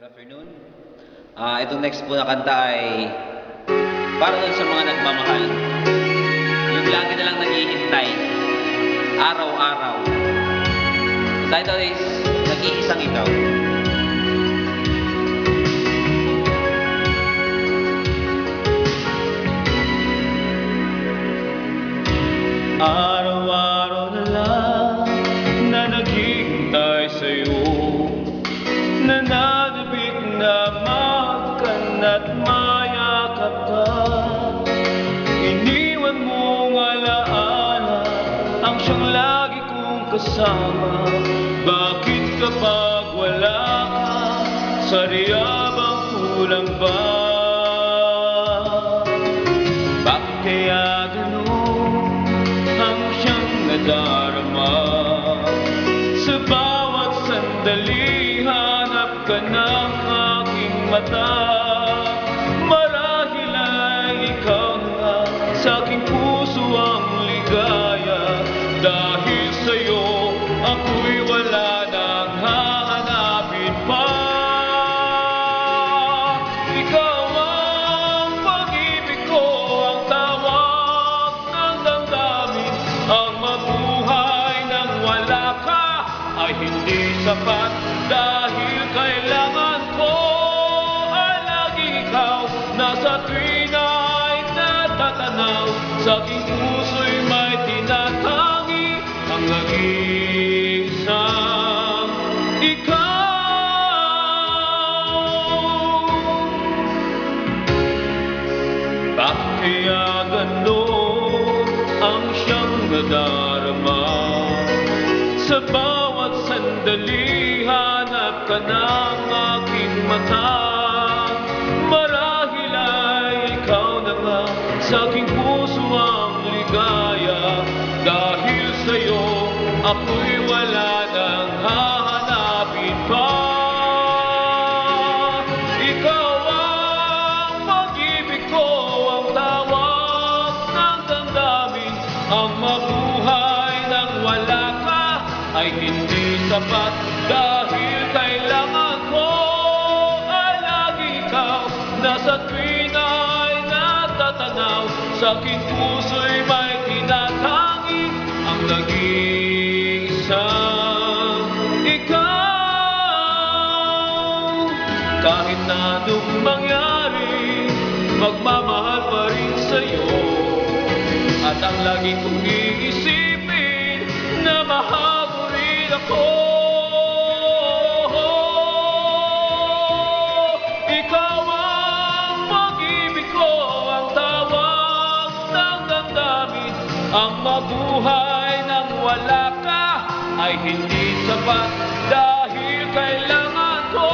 Good afternoon. Ah, itong next po na kanta ay para dun sa mga nagmamahal. Yung lagi na lang naghihintay. Araw-araw. The title is Nag-iisang Ikaw. Araw-araw siyang lagi kong kasama. Bakit kapag wala ka, sariya bang kulang ba? Bakit kaya ganun ang siyang nadarama? Sa bawat sandali hanap ka ng aking mata Sa puso'y may tinatangi Ang nag-iisang ikaw bakit kaya ganon ang siyang nadarama? Sa bawat sandali hanap ka ng aking mata sa aking puso ang ligaya. Dahil sa'yo ako'y wala nang hahanapin pa. Ikaw ang pag-ibig ko, ang tawag ng damdamin. Ang mabuhay nang wala ka ay hindi sapat Dahil kailangan Sa aking puso'y may tinatangi Ang nag-iisang ikaw kahit na anong mangyari, magmamahal pa rin sa'yo. At ang lagi kong iisipin, na mahal mo rin ako. Mabuhay nang wala ka ay hindi sapat dahil kailangan ko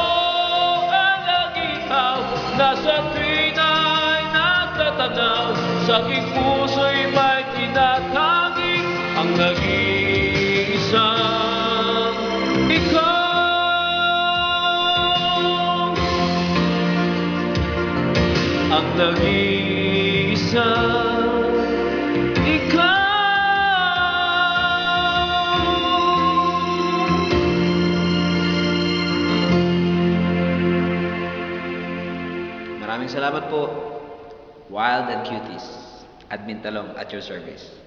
ang ikaw nasa tuwin ay natatanaw sa aking puso'y may tinatangi ang nag-iisang ikaw. Ang nag-iisang ikaw salamat po. Wild and Cuties. Admin Talong at your service.